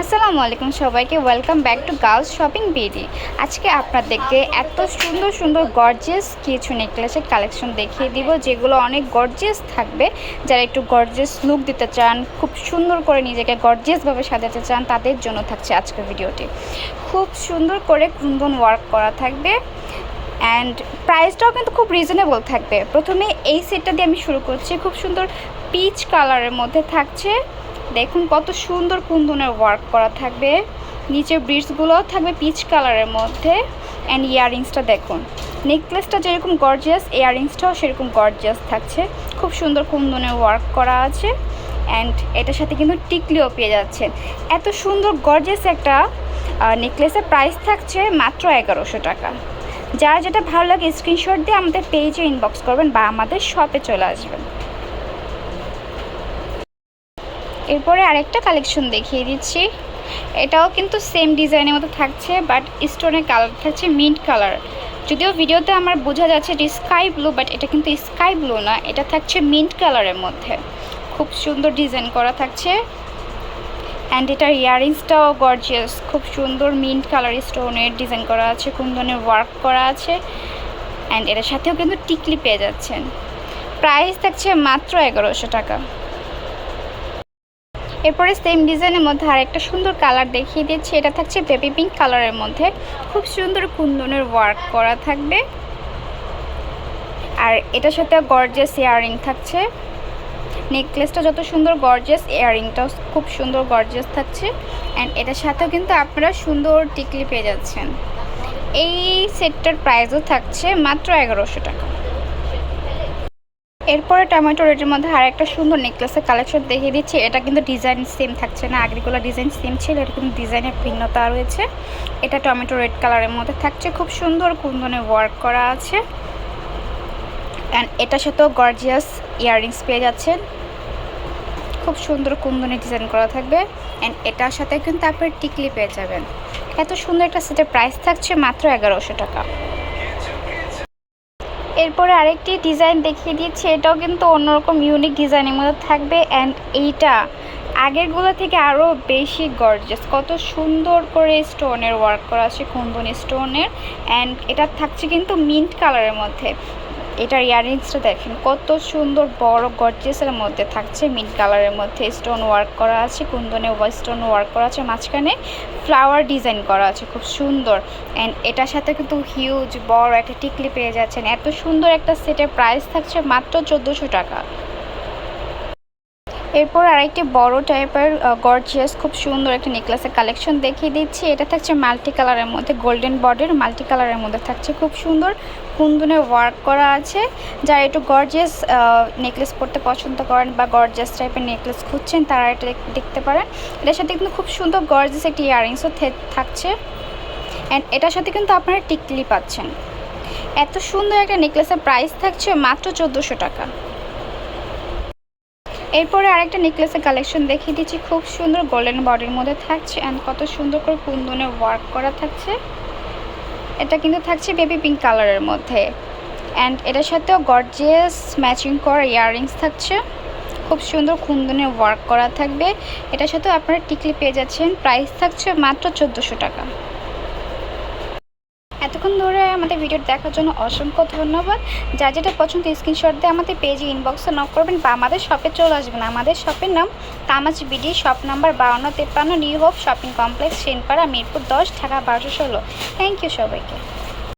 আসসালামু আলাইকুম সবাইকে welcome back to girls shopping BD আজকে আপনাদেরকে এত সুন্দর সুন্দর গর্জিয়াস কিছু নেকলেসের কালেকশন দেখিয়ে দিব, যেগুলো অনেক গর্জিয়াস থাকবে। যারা একটু গর্জিয়াস লুক দিতে চান, খুব সুন্দর করে নিজেকে গর্জিয়াসভাবে সাজাতে চান, তাদের জন্য থাকছে আজকের ভিডিওটি। খুব সুন্দর করে কুন্দন ওয়ার্ক করা থাকবে। অ্যান্ড প্রাইসটাও কিন্তু খুব রিজনেবল থাকবে। প্রথমে এই সেটটা দিয়ে আমি শুরু করছি। খুব সুন্দর পিচ কালারের মধ্যে থাকছে। দেখুন কত সুন্দর কুন্দনের ওয়ার্ক করা থাকবে। নিচের ব্রিডসগুলোও থাকবে পিচ কালারের মধ্যে। অ্যান্ড ইয়াররিংসটা দেখুন। নেকলেসটা যেরকম গর্জিয়াস ইয়াররিংসটাও সেরকম গর্জিয়াস থাকছে। খুব সুন্দর কুন্দনের ওয়ার্ক করা আছে। অ্যান্ড এটার সাথে কিন্তু টিকলিও পেয়ে যাচ্ছেন। এত সুন্দর গর্জিয়াস একটা নেকলেসের প্রাইস থাকছে মাত্র এগারোশো টাকা। যার যেটা ভালো লাগে স্ক্রিনশট দিয়ে আমাদের পেজে ইনবক্স করবেন বা আমাদের শপে চলে আসবেন। এরপরে আরেকটা কালেকশন দেখিয়ে দিচ্ছি। এটাও কিন্তু সেম ডিজাইনের মতো থাকছে বাট স্টোনের কালার থাকছে মিন্ট কালার যদিও ভিডিওতে আমার বোঝা যাচ্ছে এটি স্কাই ব্লু বাট এটা কিন্তু স্কাই ব্লু না, এটা থাকছে মিন্ট কালারের মধ্যে। খুব সুন্দর ডিজাইন করা থাকছে। অ্যান্ড এটার ইয়াররিংসটাও গর্জিয়াস খুব সুন্দর মিন্ট কালার স্টোনের ডিজাইন করা আছে, কুন্দনের ওয়ার্ক করা আছে। অ্যান্ড এটার সাথেও কিন্তু টিকলি পেয়ে যাচ্ছেন। প্রাইস থাকছে মাত্র এগারোশো টাকা। এরপরে সেম ডিজাইনের মধ্যে আর একটা সুন্দর কালার দেখিয়ে দিচ্ছি। এটা থাকছে বেবি পিঙ্ক কালারের মধ্যে। খুব সুন্দর কুন্দনের ওয়ার্ক করা থাকবে। আর এটার সাথে গর্জেস ইয়ারিং থাকছে। নেকলেসটা যত সুন্দর গর্জেস ইয়ারিংটাও খুব সুন্দর গর্জেস থাকছে। অ্যান্ড এটার সাথেও কিন্তু আপনারা সুন্দর টিকলি পেয়ে যাচ্ছেন। এই সেটটার প্রাইসও থাকছে মাত্র এগারোশো টাকা। এরপরে টমেটো রেডের মধ্যে আর একটা সুন্দর নেকলেসের কালেকশন দেখিয়ে দিচ্ছি। এটা কিন্তু ডিজাইন সেম থাকছে না আগেগুলো ডিজাইন সেম ছিল, এটা কিন্তু ডিজাইনের ভিন্নতা রয়েছে। এটা টমেটো রেড কালারের মধ্যে থাকছে, খুব সুন্দর কুন্দনে ওয়ার্ক করা আছে। অ্যান্ড এটার সাথেও গর্জিয়াস ইয়াররিংস পেয়ে যাচ্ছেন। খুব সুন্দর কুন্দনে ডিজাইন করা থাকবে। অ্যান্ড এটার সাথে কিন্তু আপনার টিকলি পেয়ে যাবেন। এত সুন্দর একটা সেটের প্রাইস থাকছে মাত্র এগারোশো টাকা। এরপরে আরেকটি ডিজাইন দেখিয়ে দিচ্ছি এটাও কিন্তু অন্যরকম ইউনিক ডিজাইনের মধ্যে থাকবে অ্যান্ড এইটা আগেরগুলো থেকে আরও বেশি গর্জাস কত সুন্দর করে স্টোনের ওয়ার্ক করা আছে কুন্দন স্টোনের অ্যান্ড এটা থাকছে কিন্তু মিন্ট কালারের মধ্যে। এটার ইয়ারিংসটা দেখেন, কত সুন্দর বড় গর্জিয়াসের মধ্যে থাকছে মিন্ট কালারের মধ্যে স্টোন ওয়ার্ক করা আছে, কুন্দনে স্টোন ওয়ার্ক করা আছে, মাঝখানে ফ্লাওয়ার ডিজাইন করা আছে, খুব সুন্দর। অ্যান্ড এটার সাথে কিন্তু হিউজ বড় একটা টিকলি পেয়ে যাচ্ছেন। এত সুন্দর একটা সেটের প্রাইস থাকছে মাত্র চোদ্দোশো টাকা। এরপর আরেকটি বড় টাইপের গর্জিয়াস খুব সুন্দর একটা নেকলেসের কালেকশন দেখিয়ে দিচ্ছি। এটা থাকছে মাল্টি কালারের মধ্যে গোল্ডেন বর্ডের মাল্টি কালারের মধ্যে থাকছে। খুব সুন্দর কুন্দনের ওয়ার্ক করা আছে। যারা একটু গর্জিয়াস নেকলেস পরতে পছন্দ করেন বা গর্জিয়াস টাইপের নেকলেস খুঁজছেন, তারা এটা দেখতে পারেন। এটার সাথে কিন্তু খুব সুন্দর গর্জিয়াস একটি ইয়ারিংসও থাকছে। অ্যান্ড এটার সাথে কিন্তু আপনারা টিকলি পাচ্ছেন। এত সুন্দর একটা নেকলেসের প্রাইস থাকছে মাত্র চোদ্দোশো টাকা। এরপরে আরেকটা নেকলেসের কালেকশন দেখিয়ে দিচ্ছি। খুব সুন্দর গোল্ডেন বডির মধ্যে থাকছে অ্যান্ড কত সুন্দর করে কুন্দনে ওয়ার্ক করা থাকছে। এটা কিন্তু থাকছে বেবি পিঙ্ক কালারের মধ্যে। অ্যান্ড এটার সাথেও গর্জিয়াস ম্যাচিং করা ইয়াররিংস থাকছে। খুব সুন্দর কুন্দনে ওয়ার্ক করা থাকবে। এটার সাথেও আপনারা টিকলি পেয়ে যাচ্ছেন। প্রাইস থাকছে মাত্র চোদ্দোশো টাকা। আমাদের ভিডিও দেখার জন্য অসংখ্য ধন্যবাদ। যা যেটা পছন্দ স্ক্রিনশট দিয়ে আমাদের পেজে ইনবক্সে নক করবেন বা আমাদের শপে চলে আসবেন। আমাদের শপের নাম তামাজ বিডি শপ নাম্বার বাউন্ন তেপ্পান্ন, new hope shopping complex Senpara, Mirpur দশ, ঢাকা বারোশো ষোলো। থ্যাংক ইউ সবাইকে।